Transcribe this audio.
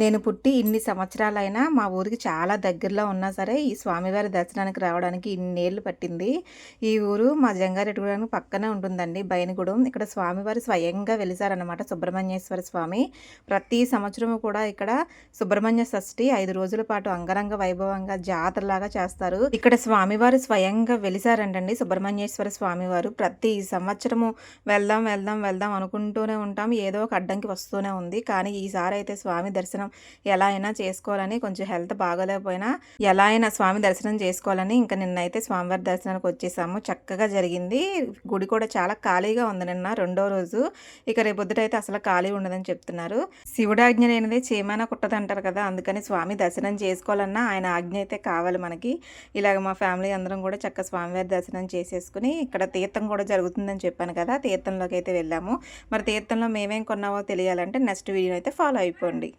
నేను పుట్టి ఇన్ని సంవత్సరాలైనా మా ఊరికి చాలా దగ్గరలో ఉన్నా సరే ఈ స్వామివారి దర్శనానికి రావడానికి ఇన్నేళ్ళు పట్టింది. ఈ ఊరు మా జంగారెడ్డిగూడెం పక్కనే ఉంటుందండి బయనగూడెం ఇక్కడ స్వామివారి స్వయంగా వెలిసారనమాట సుబ్రహ్మణ్యేశ్వర స్వామి. ప్రతి సంవత్సరము కూడా ఇక్కడ సుబ్రహ్మణ్య షష్ఠి ఐదు రోజుల పాటు అంగరంగ వైభవంగా జాతరలాగా చేస్తారు. ఇక్కడ స్వామివారు స్వయంగా వెలిసారంటండి సుబ్రహ్మణ్యేశ్వర స్వామివారు. ప్రతి సంవత్సరము వెళ్దాం వెళ్దాం వెళ్దాం అనుకుంటూనే ఉంటాం. ఏదో ఒక అడ్డంకి వస్తూనే ఉంది. కానీ ఈసారి అయితే స్వామి దర్శనం ఎలా అయినా చేసుకోవాలని కొంచెం హెల్త్ బాగోలేకపోయినా ఎలా అయినా స్వామి దర్శనం చేసుకోవాలని ఇంకా నిన్నైతే స్వామివారి దర్శనానికి వచ్చేసాము. చక్కగా జరిగింది. గుడి కూడా చాలా ఖాళీగా ఉంది నిన్న రెండో రోజు. ఇక రేపొద్దుటైతే అసలు ఖాళీ ఉండదని చెప్తున్నారు. శివుడు ఆజ్ఞ లేనిదే చేమైనా కుట్టదంటారు కదా అందుకని స్వామి దర్శనం చేసుకోవాలన్నా ఆయన ఆజ్ఞ అయితే కావాలి మనకి. ఇలాగ మా ఫ్యామిలీ అందరం కూడా చక్క స్వామివారి దర్శనం చేసేసుకుని ఇక్కడ తీర్థం కూడా జరుగుతుందని చెప్పాను కదా తీర్థంలోకి అయితే వెళ్ళాము. మరి తీర్థంలో మేమేం కొన్నావో తెలియాలంటే నెక్స్ట్ వీడియో అయితే ఫాలో అయిపోండి.